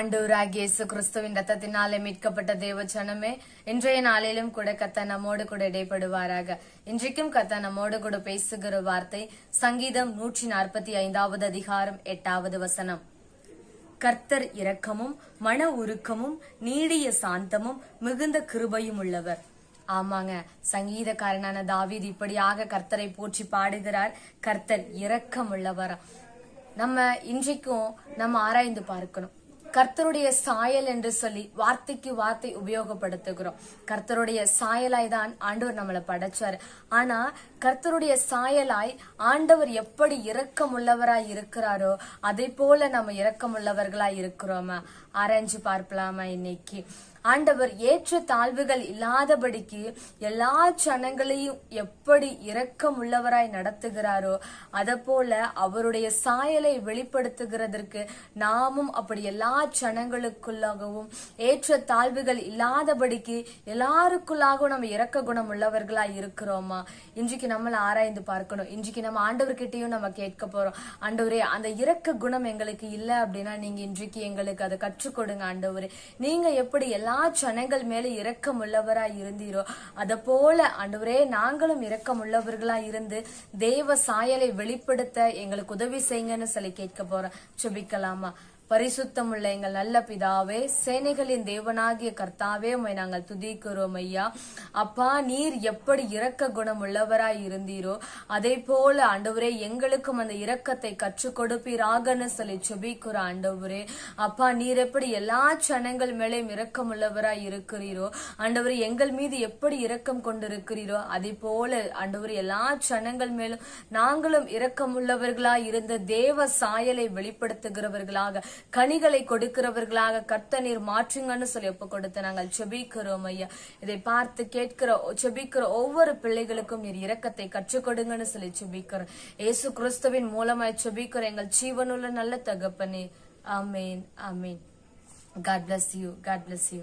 ஆண்டவராகிய இயேசு கிறிஸ்துவின் ரத்தத்தினாலே மீட்கப்பட்ட தேவ ஜனமே இன்றைய நாளிலும் கூட கத்த நம்மோடு கூட இடைப்படுவாராக. இன்றைக்கும் கத்த நம்மோடு கூட பேசுகிற வார்த்தை சங்கீதம் நூற்றி நாற்பத்தி ஐந்தாவது அதிகாரம் எட்டாவது வசனம். கர்த்தர் இரக்கமும் மன உருக்கமும் நீடிய சாந்தமும் மிகுந்த கிருபையும் உள்ளவர். ஆமாங்க சங்கீதக்காரனான தாவீது இப்படியாக கர்த்தரை போற்றி பாடுகிறார். கர்த்தர் இரக்கம் உள்ளவர் நம்ம இன்றைக்கும் நம்ம ஆராய்ந்து பார்க்கணும். கர்த்தருடைய சாயல் என்று சொல்லி வார்த்தைக்கு வார்த்தை உபயோகப்படுத்துகிறோம். கர்த்தருடைய சாயலாய் தான் ஆண்டவர் நம்மளை படைச்சாரு. ஆனா கர்த்தருடைய சாயலாய் ஆண்டவர் எப்படி இரக்கமுள்ளவராய் இருக்கிறாரோ அதே போல நம்ம இரக்கமுள்ளவர்களாய் இருக்கிறோமா? ஆராய்ஞ்சு பார்க்கலாமா இன்னைக்கு? ஆண்டவர் ஏற்ற தாழ்வுகள் இல்லாதபடிக்கு எல்லா சனங்களையும் எப்படி இரக்கம் உள்ளவராய் நடத்துகிறாரோ அத போல அவருடைய சாயலை வெளிப்படுத்துகிறதற்கு நாமும் அப்படி எல்லா சனங்களுக்குள்ளாகவும் ஏற்ற தாழ்வுகள் இல்லாதபடிக்கு எல்லாருக்குள்ளாகவும் நம்ம இரக்க குணம் உள்ளவர்களாய் இருக்கிறோமா? இன்றைக்கு நம்மளை ஆராய்ந்து பார்க்கணும். இன்றைக்கு நம்ம ஆண்டவர்கிட்டயும் நம்ம கேட்க போறோம். ஆண்டவரே அந்த இரக்க குணம் எங்களுக்கு இல்லை அப்படின்னா நீங்க இன்றைக்கு எங்களுக்கு அதை கற்றுக் கொடுங்க ஆண்டவரே. நீங்க எப்படி எல்லா ஜனங்கள் மேல இரக்கம் உள்ளவரா இருந்தீரோ? அத போல அன்றுவரே நாங்களும் இரக்கம் உள்ளவர்களா இருந்து தேவ சாயலை வெளிப்படுத்த எங்களுக்கு உதவி செய்யுங்கன்னு சொல்லி கேட்க போறோம். சுபிக்கலாமா பரிசுத்தமுள்ள எங்கள் நல்ல பிதாவே சேனைகளின் தேவனாகிய கர்த்தாவே உமை நாங்கள் துதிக்கிறோம் ஐயா. அப்பா நீர் எப்படி இரக்க குணம் உள்ளவராய் இருந்தீரோ அதே போல ஆண்டவரே எங்களுக்கும் அந்த இரக்கத்தை கற்றுக் கொடுப்பீராகன்னு சொல்லி சுபிக்கிற ஆண்டவரே. அப்பா நீர் எப்படி எல்லா சனங்கள் மேலேயும் இரக்கம் உள்ளவராய் இருக்கிறீரோ ஆண்டவர் எங்கள் மீது எப்படி இரக்கம் கொண்டிருக்கிறீரோ அதே போல ஆண்டவர் எல்லா சனங்கள் மேலும் நாங்களும் இரக்கம் உள்ளவர்களாய் இருந்த தேவ சாயலை வெளிப்படுத்துகிறவர்களாக கனிகளை கொடுக்கிறவர்களாக கர்த்தநீர் மாற்றுங்கன்னு சொல்லி ஒப்பு கொடுத்து நாங்கள் செபிக்கிறோம் ஐயா. இதை பார்த்து கேட்கிற செபிக்கிற ஒவ்வொரு பிள்ளைகளுக்கும் நீர் இரக்கத்தை கற்றுக் கொடுங்கன்னு சொல்லி செபிக்கிறோம். ஏசு கிறிஸ்துவின் மூலமாய் செபிக்கிற எங்கள் ஜீவனுள்ள நல்ல தகப்பனே. Amen amen God bless you God bless you